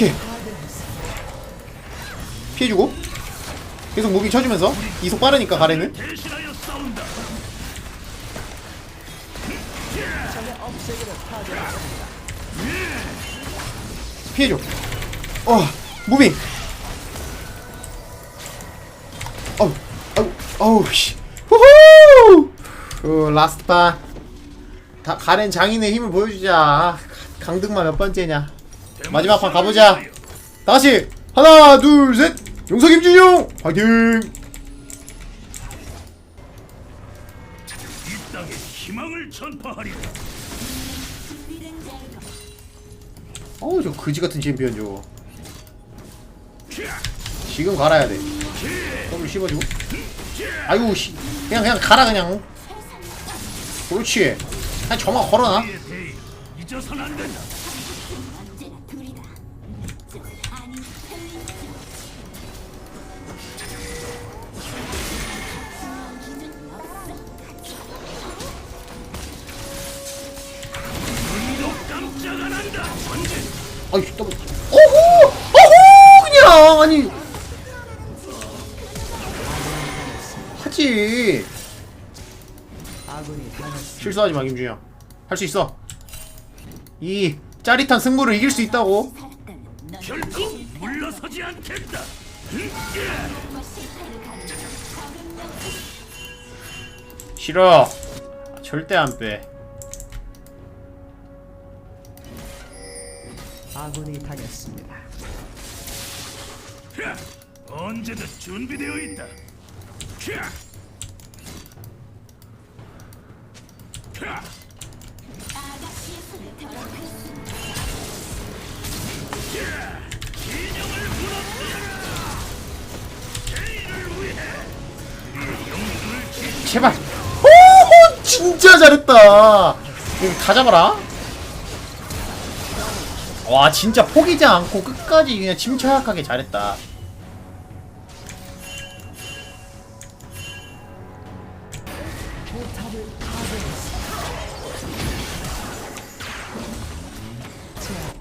오케이 피해주고. 계속 무빙 쳐주면서. 이속 빠르니까 가래는. 피해줘. 어 무빙. 어우 어우 어우 씨. 후후! 그 라스트 다 가렌 장인의 힘을 보여주자. 강등만 몇 번째냐 마지막 판 가보자. 다시. 하나 둘셋. 용석 임준용. 화이팅. 이 땅에 희망을 전파하리라. 어우 저 그지 같은 챔피언 저거. 지금 갈아야 돼. 더블 씹어주고. 아이고 씨. 그냥 그냥 가라 그냥. 그렇지. 그냥 저만 걸어놔. 잊어선 안 된다. 아이 더블 오호 오호 그냥! 아니. 하지. 실수하지 마 김준영 할 수 있어. 이 짜릿한 승부를 이길 수 있다고. 결코 물러서지 않겠다. 싫어. 절대 안빼 아군이 당했습니다. 야, 언제든 준비되어 있다. 야. 야, 아가씨의 손을 더럽혔으니 진영을 무너뜨려라. 제의를 위해 제발 오호 진짜 잘했다 이거 다 잡아라 와 진짜 포기지 않고 끝까지 그냥 침착하게 잘했다.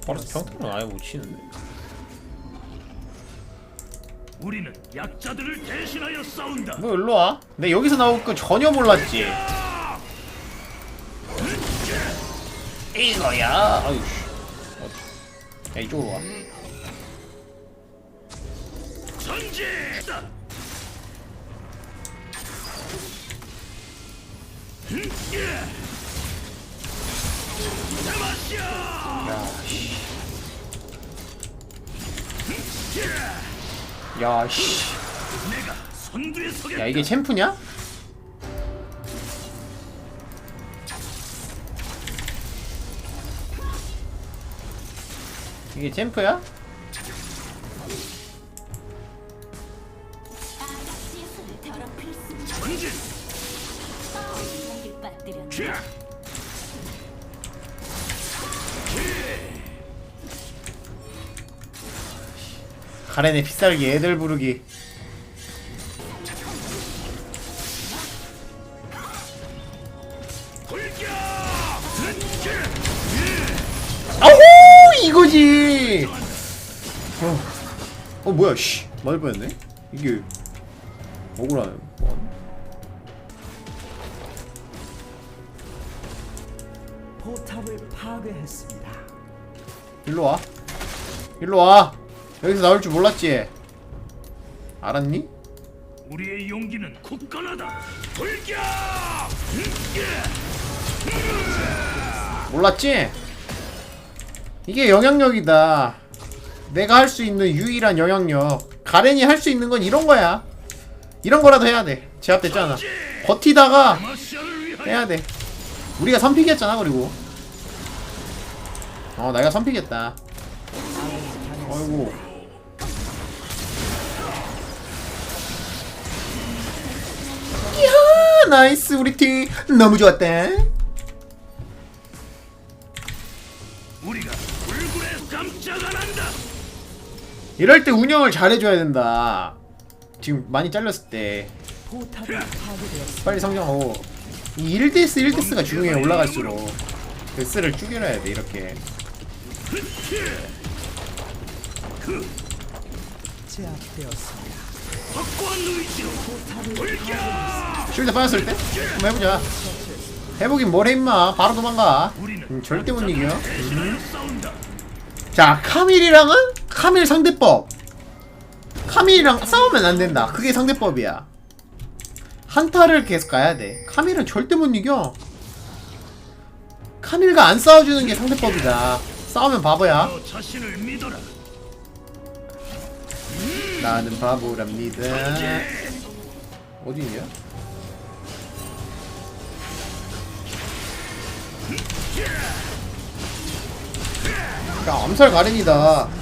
버려서 평타는 아예 못 치는데 우리는 약자들을 대신하여 싸운다. 뭐 일로 와 내 여기서 나올 거 전혀 몰랐지 이거야 아유. 야 이쪽으로 와 전제다. 야씨. 야 이게 챔프냐? 이게 챔프야? 가렌의 빗살기 애들 부르기 이거지 어, 어 뭐야 씨 맞을 뻔했네 이게 억울하네 뭐. 포탑을 파괴했습니다. 일로 와 일로 와 여기서 나올 줄 몰랐지 알았니? 우리의 용기는 굳건하다. 돌격. 몰랐지? 이게 영향력이다. 내가 할 수 있는 유일한 영향력. 가렌이 할 수 있는 건 이런 거야. 이런 거라도 해야 돼. 제압됐잖아. 버티다가 해야 돼. 우리가 선픽했잖아, 그리고. 어, 내가 선픽했다. 아이고. 이야, 나이스, 우리 팀. 너무 좋았다. 이럴 때 운영을 잘해줘야 된다. 지금 많이 잘렸을 때. 빨리 성장하고. 이 1데스 1데스가 중요해 올라갈수록. 데스를 죽여놔야 돼 이렇게. 쉴드 빠졌을 때? 한번 해보자. 해보긴 뭐래 임마. 바로 도망가. 음, 절대 못 이겨. 싸운다 자 카밀이랑은 카밀 상대법. 카밀이랑 싸우면 안 된다. 그게 상대법이야. 한타를 계속 가야 돼. 카밀은 절대 못 이겨. 카밀과 안 싸워주는 게 상대법이다. 싸우면 바보야. 믿어라. 나는 바보랍니다 어디 있냐? 야 암살 가렌이다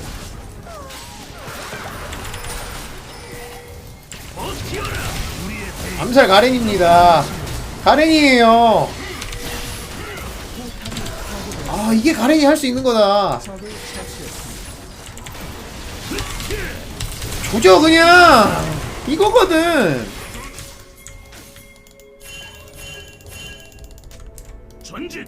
암살 가렌입니다. 가렌이에요. 아 이게 가렌이 할 수 있는 거다. 조져 그냥. 이거거든. 전진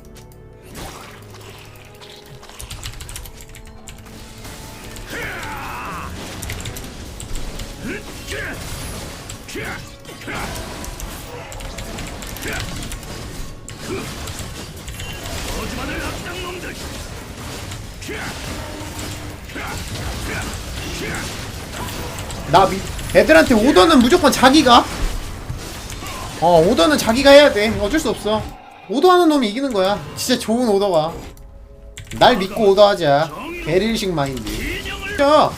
나 미, 애들한테 오더는 무조건 자기가? 어 오더는 자기가 해야 돼. 어쩔 수 없어. 오더하는 놈이 이기는 거야. 진짜 좋은 오더가. 날 믿고 오더하자. 베릴식 마인드. 야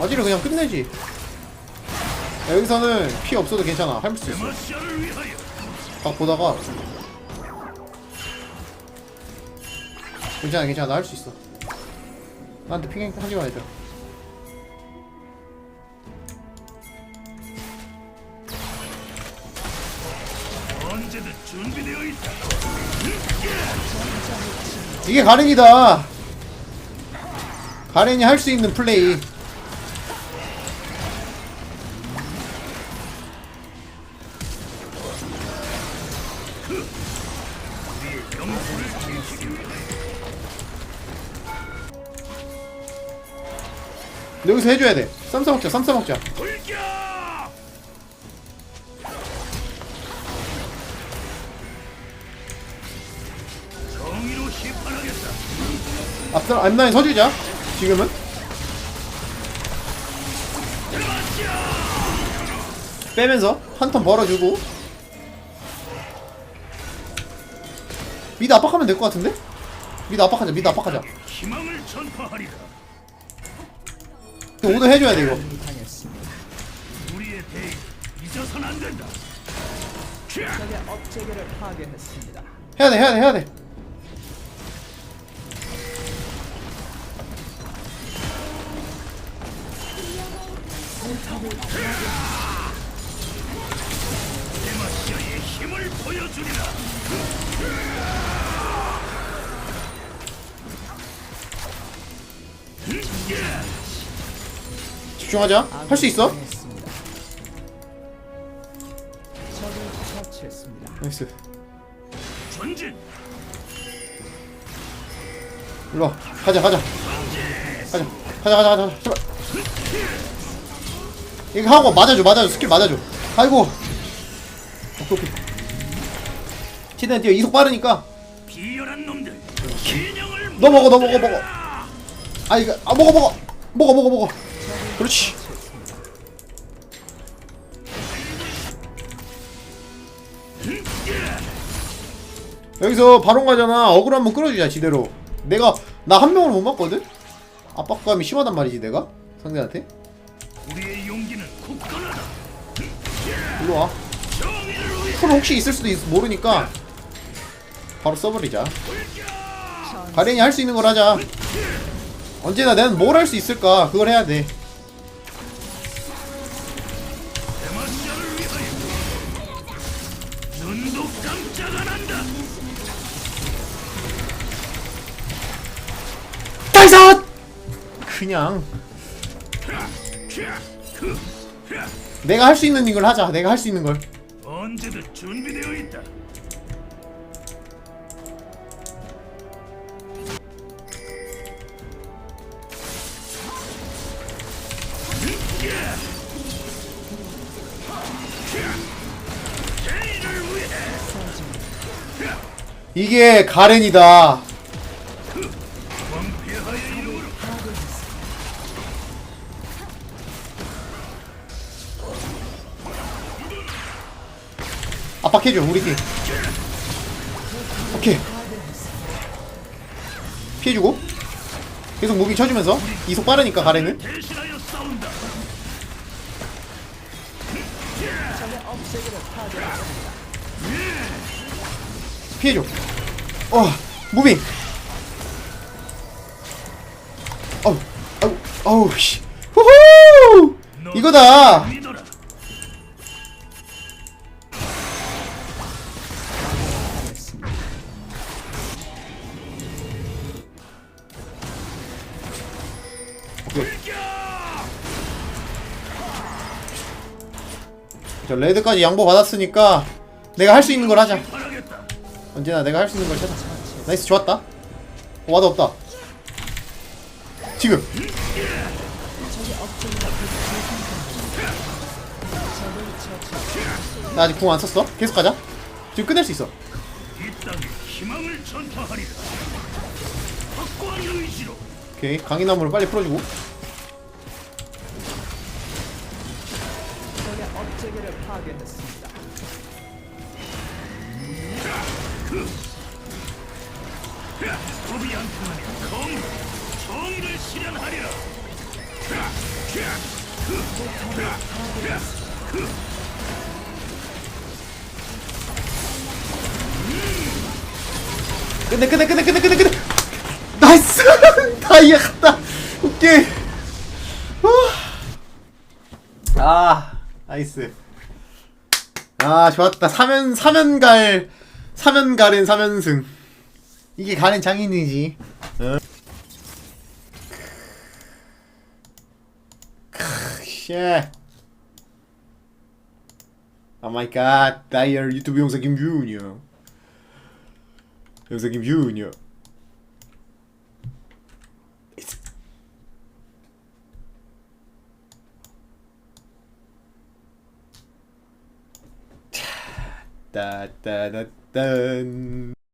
아지를 그냥 끝내지. 야, 여기서는 피 없어도 괜찮아. 할 수 있어. 딱 보다가. 괜찮아 괜찮아. 나 할 수 있어. 나한테 언제든 준비되어 있다 이게 가렌이다. 가렌이 할 수 있는 플레이 여기서 해줘야 돼. 쌈싸 먹자 쌈싸 먹자. 앞서 앞라인 서주자 지금은. 빼면서 한 턴 벌어주고. 미드 압박하면 될 것 같은데? 미드 압박하자 미드 압박하자. 희망을 전파하리라 오더 해줘야 돼 이거. 우리의 대의 잊어선 안 된다 캬! 적의 업체계를 파괴했습니다. 해야 돼 해야 돼 해야 돼 데마시아의 힘을 보여주리라 집중하자. 할 수 있어. 나이스. 전진. 일로 와. 가자 가자. 가자. 가자 가자 가자. 제발. 이거 하고 맞아줘 맞아줘. 스킬 맞아줘. 아이고. 오케이 오케이. 최대한 뛰어. 이속 빠르니까. 너 먹어 먹어 아 이거 아 먹어 먹어. 먹어 먹어 먹어 그렇지. 여기서 바론 가잖아. 어글 한번 끌어주자 지대로. 내가 나 한 명을 못 맞거든? 압박감이 심하단 말이지 내가? 상대한테? 우리의 용기는 굳건하다. 일로 와. 정의를 위해 풀 혹시 있을 수도 있, 모르니까 바로 써버리자. 가렌이 할 수 있는 걸 하자. 언제나 내는 뭘할 수 있을까? 그걸 해야 돼 다이섯 그냥. 내가 할 수 있는 이걸 하자. 내가 할 수 있는 걸. 언제든 준비되어 있다. 이게 가렌이다 압박해줘 우리 팀. 오케이. 피해주고. 계속 무빙 쳐주면서. 이속 빠르니까 파괴했습니다. 피해줘. 어 무빙. 어우 어우 어우 씨. 후후! 너 이거다. 저 레드까지 양보 받았으니까 내가 할 수 있는 걸 하자. 언제나 내가 할 수 있는 걸 찾아. 나이스 좋았다. 어, 와도 없다. 지금. 나 아직 궁 안 썼어? 계속 가자. 지금 끝낼 수 있어. 오케이 강인나무를 빨리 풀어주고 억제기를 파괴했습니다. 안 통하면 공 정의를 실현하리라. 끝내 끝내 끝내 끝내 끝내 나이스 다 이해갔다 오케이 후. 아 나이스. 아 좋았다. 사면 사면갈 사면갈은 사면승. 이게 가는 장인이지. 어? 쉣 오 마이 갓. 다이얼 유튜브 영상 김준이요 영상 김준이요 da, da, da, da.